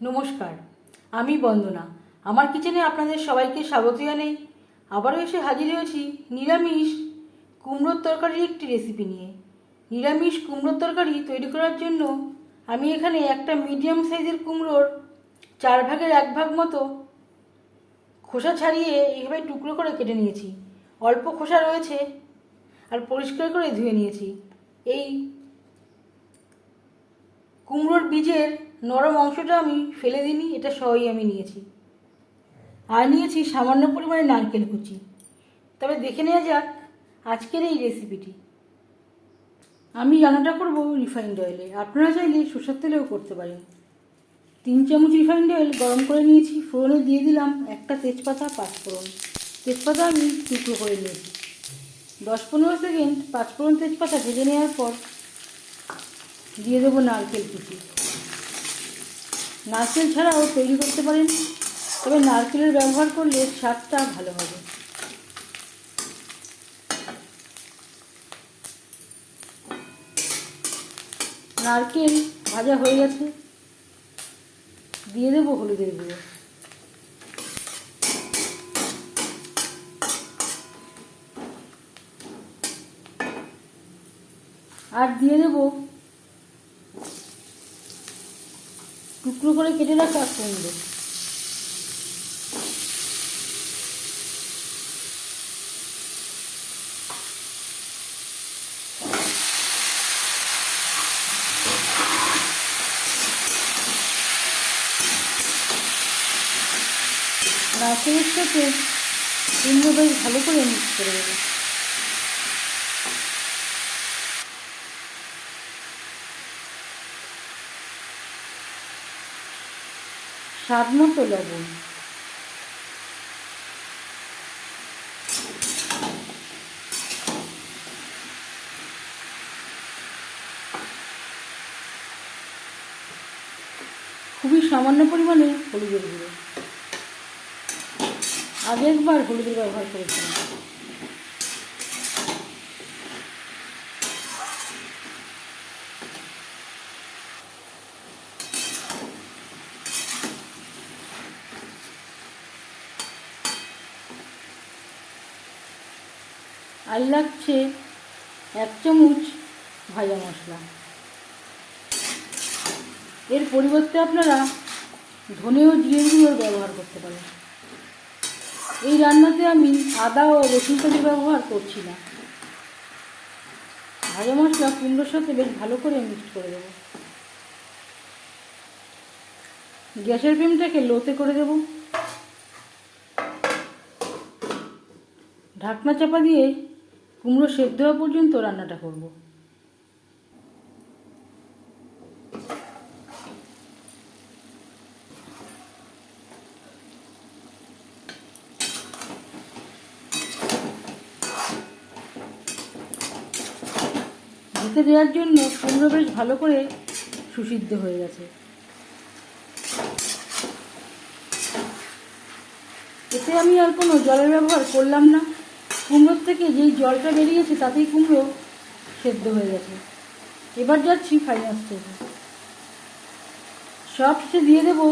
নমস্কার, আমি বন্দনা। আমার কিচেনে আপনাদের সবাইকে স্বাগত জানাই। আবারও এসে হাজির হয়েছি নিরামিষ কুমড়োর তরকারির একটি রেসিপি নিয়ে। নিরামিষ কুমড়োর তরকারি তৈরি করার জন্য আমি এখানে একটা মিডিয়াম সাইজের কুমড়োর চার ভাগের এক ভাগ মতো খোসা ছাড়িয়ে এইভাবে টুকরো করে কেটে নিয়েছি। অল্প খোসা রয়েছে আর পরিষ্কার করে ধুয়ে নিয়েছি। এই কুমড়োর বীজের নরম অংশটা আমি ফেলে দিইনি, এটা সহই আমি নিয়েছি। আর নিয়েছি সামান্য পরিমাণে নারকেল কুচি। তবে দেখে নেওয়া যাক আজকের এই রেসিপিটি। আমি রান্নাটা করব রিফাইন্ড অয়েলে। আপনারা চাইলে সরষের তেলেও করতে পারেন। তিন চামচ রিফাইন্ড অয়েল গরম করে নিয়েছি। ফোড়নে দিয়ে দিলাম একটা তেজপাতা পাঁচফোড়ন। তেজপাতা আমি টুকরো করে নিয়েছি। দশ পনেরো সেকেন্ড পাঁচফোড়ন তেজপাতা ভেজে নেওয়ার পর দিয়ে দেবো নারকেল কুচি। নারকেল ছাড়াও তৈরি করতে পারেন তবে নারকেলের ব্যবহার করলে স্বাদটা ভালো হবে। নারকেল ভাজা হয়ে গেছে। দিয়ে দেবো হলুদের গুঁড়ো। আর দিয়ে দেবো টুকরো করে কেটে রাখা কুমড়ো নারকেলের সাথে কুমড়ো বেশ ভালো করে মিক্স করে দেবো স্বাদ মতো লবণ খুবই সামান্য পরিমাণে হলুদের গুঁড়ো। আগে একবার হলুদের ব্যবহার করেছিলাম। আর লাগছে এক চামচ ভাজা মশলা। এর পরিবর্তে আপনারা ধনে ও জিরে গুঁড়োর ব্যবহার করতে পারেন। এই রান্নাতে আমি আদা ও রসুন তেল ব্যবহার করছি না। ভাজা মশলা কুমড়োর সাথে বেশ ভালো করে মিক্স করে দেবো। গ্যাসের ফ্লেমটাকে লোতে করে দেব। ঢাকনা চাপা দিয়ে কুমড়ো সেদ্ধ হওয়া পর্যন্ত রান্নাটা করব। ঢেকে দেওয়ার জন্য কুমড়ো বেশ ভালো করে সুসিদ্ধ হয়ে গেছে। এতে আমি আর কোনো জলের ব্যবহার করলাম না। কুমড়োর থেকে যেই জলটা বেরিয়েছে তাতেই কুমড়ো সেদ্ধ হয়ে গেছে। এবার যাচ্ছি ফাইনাল স্টেজে সব শেষে দিয়ে দেবো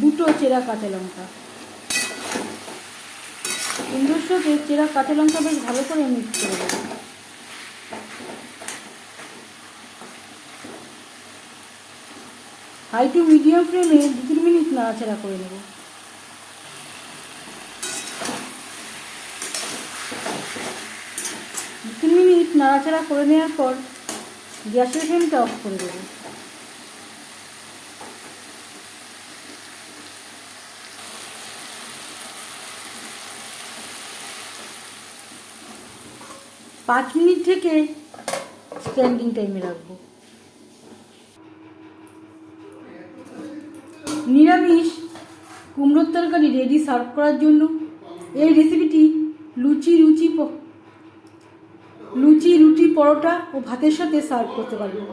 দুটো চেরা কাঁচা লঙ্কা। কুমড়োর সাথে চেরা কাঁচা লঙ্কা বেশ ভালো করে মিক্স করে দেবো হাই টু মিডিয়াম ফ্লেমে দু তিন মিনিট নাড়াচাড়া করে নেব দু তিন মিনিট নাড়াচাড়া করে নেওয়ার পর গ্যাসের ফ্লেমটা অফ করে দেবো। পাঁচ মিনিট থেকে স্ট্যান্ডিং টাইমে রাখব। নিরামিষ কুমড়োর তরকারি রেডি সার্ভ করার জন্য। এই রেসিপিটি লুচি রুচি লুচি, রুটি, পরোটা ও ভাতের সাথে সার্ভ করতে পারবেন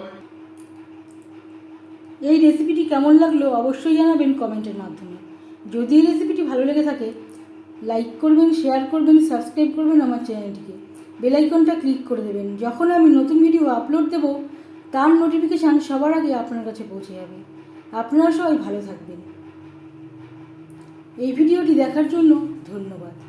এই রেসিপিটি কেমন লাগল অবশ্যই জানাবেন কমেন্টের মাধ্যমে। যদি এই রেসিপিটি ভালো লেগে থাকে লাইক করবেন শেয়ার করবেন সাবস্ক্রাইব করবেন আমার চ্যানেলটিকে বেল আইকনটা ক্লিক করে দেবেন। যখন আমি নতুন ভিডিও আপলোড দেব, তার নোটিফিকেশান সবার আগে আপনার কাছে পৌঁছে যাবে। আপনারা সবাই ভালো থাকবেন। এই ভিডিওটি দেখার জন্য ধন্যবাদ।